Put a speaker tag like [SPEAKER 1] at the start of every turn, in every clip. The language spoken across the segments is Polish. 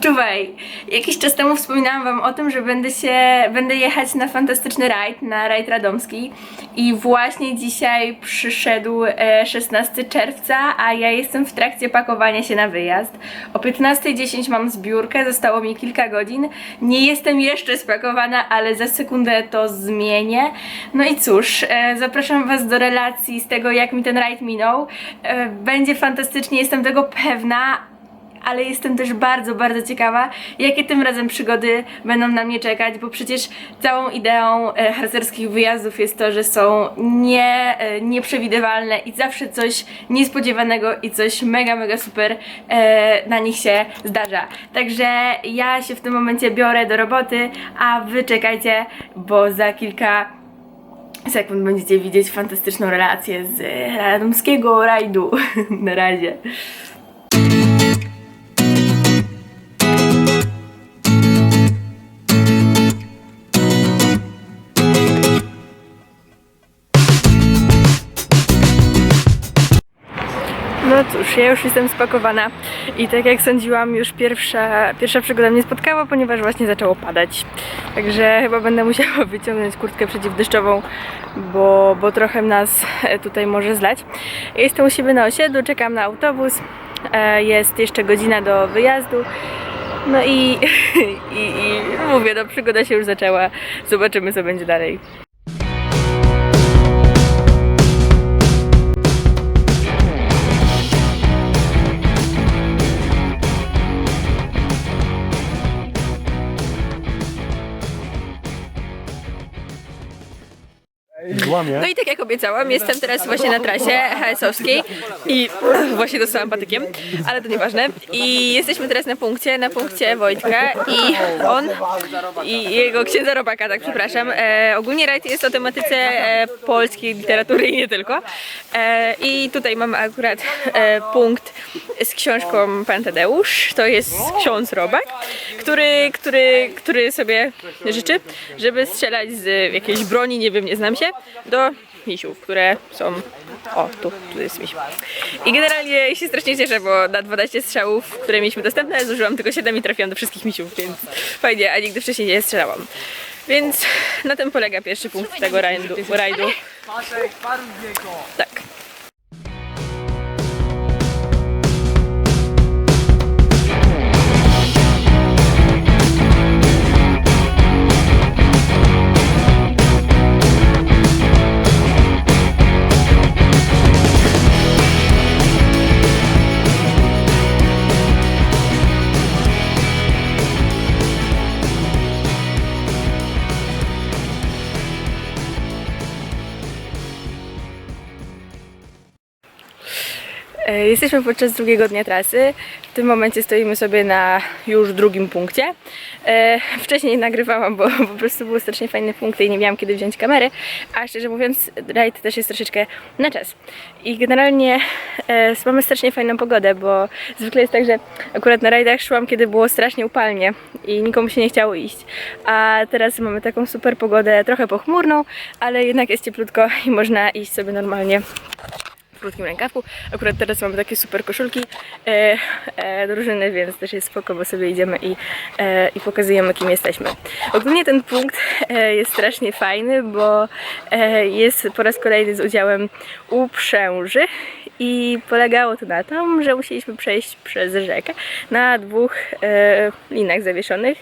[SPEAKER 1] Czuwaj, jakiś czas temu wspominałam wam o tym, że będę się, będę jechać na fantastyczny rajd, na rajd radomski i właśnie dzisiaj przyszedł e, 16 czerwca, a ja jestem w trakcie pakowania się na wyjazd. O 15.10 mam zbiórkę, zostało mi kilka godzin, nie jestem jeszcze spakowana, ale za sekundę to zmienię. No i cóż, e, zapraszam was do relacji z tego, jak mi ten rajd minął. E, będzie fantastycznie, jestem tego pewna, ale jestem też bardzo, bardzo ciekawa, jakie tym razem przygody będą na mnie czekać, bo przecież całą ideą e, harcerskich wyjazdów jest to, że są nie, e, nieprzewidywalne i zawsze coś niespodziewanego i coś mega, mega super e, na nich się zdarza. Także ja się w tym momencie biorę do roboty, a wy czekajcie, bo za kilka sekund będziecie widzieć fantastyczną relację z radomskiego rajdu. na razie. No cóż, ja już jestem spakowana i tak jak sądziłam, już pierwsza, pierwsza przygoda mnie spotkała, ponieważ właśnie zaczęło padać. Także chyba będę musiała wyciągnąć kurtkę przeciwdeszczową, bo, bo trochę nas e, tutaj może zlać. Jestem u siebie na osiedlu, czekam na autobus. E, Jest jeszcze godzina do wyjazdu. No i, i, i mówię, no przygoda się już zaczęła. Zobaczymy co będzie dalej. No i tak jak obiecałam, jestem teraz właśnie na trasie HS-owskiej i właśnie dostałam patykiem, ale to nieważne. I jesteśmy teraz na punkcie, na punkcie Wojtka i on i jego księdza Robaka, tak przepraszam. E, ogólnie rajd jest o tematyce e, polskiej literatury i nie tylko. E, I tutaj mamy akurat e, punkt z książką Pan Tadeusz, to jest ksiądz Robak, który, który, który sobie życzy, żeby strzelać z jakiejś broni, nie wiem, nie znam się, do misiów, które są... O, tu, tu jest miś. I generalnie się strasznie cieszę, bo na 12 strzałów, które mieliśmy dostępne, zużyłam tylko 7 i trafiłam do wszystkich misiów, więc fajnie, a nigdy wcześniej nie strzelałam. Więc na tym polega pierwszy punkt tego rajdu. rajdu. Tak. Jesteśmy podczas drugiego dnia trasy. W tym momencie stoimy sobie na już drugim punkcie. E, Wcześniej nagrywałam, bo po prostu były strasznie fajne punkty i nie miałam kiedy wziąć kamery. A szczerze mówiąc, rajd też jest troszeczkę na czas. I generalnie e, mamy strasznie fajną pogodę, bo zwykle jest tak, że akurat na rajdach szłam, kiedy było strasznie upalnie i nikomu się nie chciało iść. A teraz mamy taką super pogodę, trochę pochmurną, ale jednak jest cieplutko i można iść sobie normalnie krótkim rękawku. Akurat teraz mamy takie super koszulki e, e, drużyny, więc też jest spoko, bo sobie idziemy i, e, i pokazujemy kim jesteśmy. Ogólnie ten punkt e, jest strasznie fajny, bo e, jest po raz kolejny z udziałem uprzęży i polegało to na tym, że musieliśmy przejść przez rzekę na dwóch e, linach zawieszonych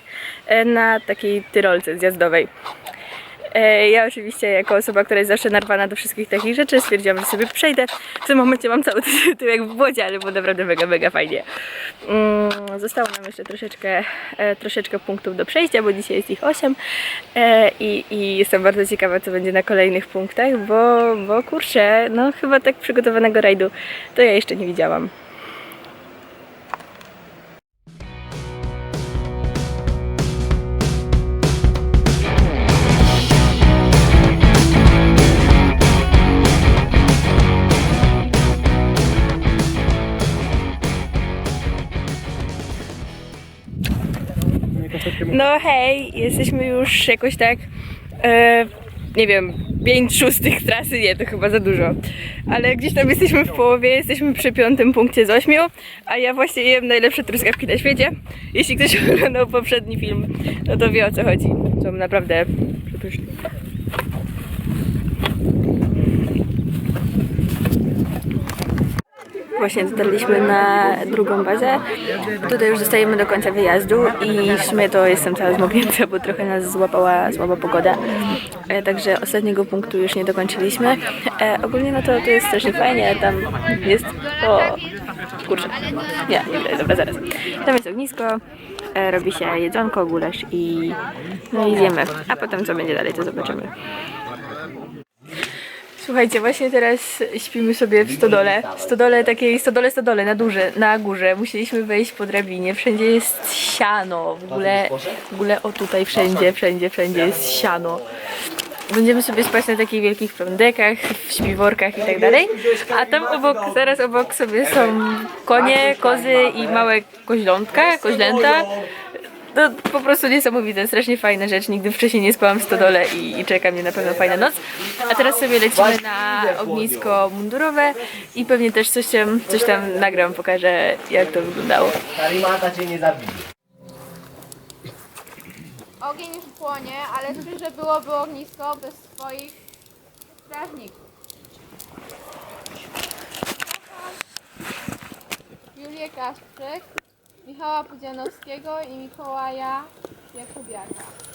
[SPEAKER 1] e, na takiej tyrolce zjazdowej. E, Ja oczywiście jako osoba, która jest zawsze narwana do wszystkich takich rzeczy stwierdziłam, że sobie przejdę. W tym momencie mam cały ty- tyłek w błocie, ale było naprawdę mega, mega fajnie. Mm, Zostało nam jeszcze troszeczkę, e, troszeczkę punktów do przejścia, bo dzisiaj jest ich 8 e, i, i jestem bardzo ciekawa, co będzie na kolejnych punktach, bo, bo kurczę, no chyba tak przygotowanego rajdu to ja jeszcze nie widziałam. No hej, jesteśmy już jakoś tak, e, nie wiem, 5 szóstych trasy, nie, to chyba za dużo. Ale gdzieś tam jesteśmy w połowie, jesteśmy przy piątym punkcie z ośmiu, a ja właśnie jem najlepsze truskawki na świecie. Jeśli ktoś oglądał poprzedni film, no to wie o co chodzi. Są naprawdę przepyszne. Właśnie dotarliśmy na drugą bazę. Tutaj już zostajemy do końca wyjazdu i w sumie to jestem cała zmoknięta, bo trochę nas złapała słaba pogoda. E, także ostatniego punktu już nie dokończyliśmy. E, ogólnie no to, to jest strasznie fajnie, tam jest... O, kurczę. Nie, nie widać, dobra, zaraz. Tam jest ognisko, e, robi się jedzonko, gulasz i... No i zjemy. A potem co będzie dalej, to zobaczymy. Słuchajcie, właśnie teraz śpimy sobie w stodole. Stodole takiej, stodole, stodole, na, duże, na górze. Musieliśmy wejść po drabinie. Wszędzie jest siano. W ogóle, w ogóle o tutaj wszędzie, wszędzie, wszędzie jest siano. Będziemy sobie spać na takich wielkich prądekach, w śpiworkach i tak dalej. A tam obok, zaraz obok sobie są konie, kozy i małe koźlątka, koźlęta. To po prostu niesamowite, strasznie fajna rzecz. Nigdy wcześniej nie spałam w stodole i, i czeka mnie na pewno fajna noc. A teraz sobie lecimy na ognisko mundurowe i pewnie też coś tam, coś tam nagram, pokażę jak to wyglądało.
[SPEAKER 2] Kalimata cię nie zabije.
[SPEAKER 3] Ogień już płonie, ale że byłoby ognisko bez swoich strażników. Julię Kaszczyk, Michała Pudzianowskiego i Mikołaja Jakubiaka.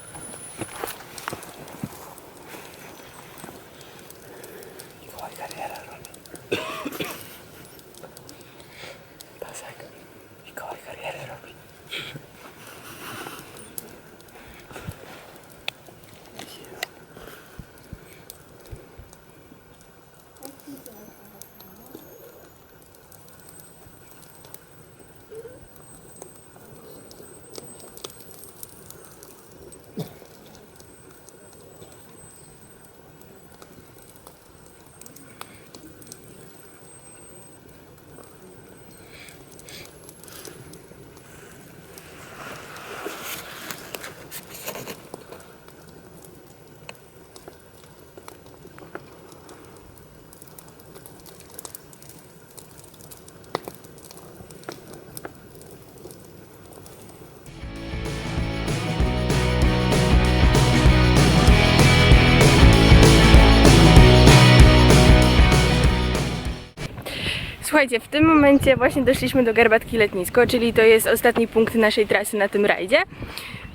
[SPEAKER 1] Słuchajcie, w tym momencie właśnie doszliśmy do Garbatki Letnisko, czyli to jest ostatni punkt naszej trasy na tym rajdzie.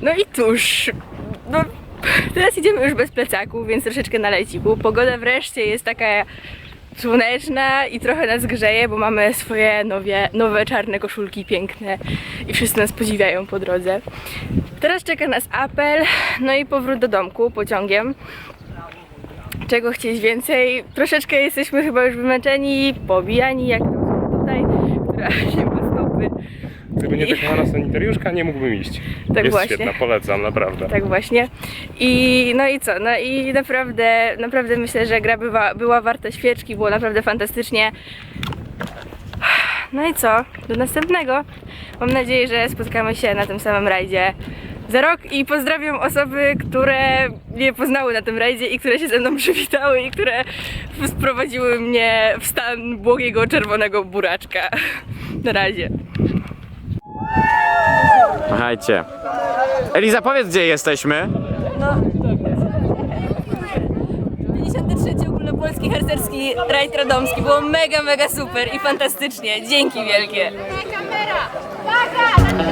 [SPEAKER 1] No i cóż, no teraz idziemy już bez plecaków, więc troszeczkę na leciku. Pogoda wreszcie jest taka słoneczna i trochę nas grzeje, bo mamy swoje nowe, nowe czarne koszulki piękne i wszyscy nas podziwiają po drodze. Teraz czeka nas apel, no i powrót do domku pociągiem czego chcieć więcej. Troszeczkę jesteśmy chyba już wymęczeni, pobijani, jak to tutaj, która nie ma stopy.
[SPEAKER 4] Gdyby nie taka mała sanitariuszka, nie mógłbym iść.
[SPEAKER 1] Tak
[SPEAKER 4] Jest
[SPEAKER 1] właśnie.
[SPEAKER 4] świetna, polecam, naprawdę.
[SPEAKER 1] Tak właśnie. I no i co? No i naprawdę, naprawdę myślę, że gra była, była warta świeczki, było naprawdę fantastycznie. No i co? Do następnego. Mam nadzieję, że spotkamy się na tym samym rajdzie za rok i pozdrawiam osoby, które mnie poznały na tym rajdzie i które się ze mną przywitały i które sprowadziły mnie w stan błogiego czerwonego buraczka. Na razie.
[SPEAKER 5] Słuchajcie. Eliza, powiedz gdzie jesteśmy.
[SPEAKER 1] No. 53 ogólnopolski harcerski rajd radomski. Było mega, mega super i fantastycznie. Dzięki wielkie.
[SPEAKER 3] Kamera! Uwaga!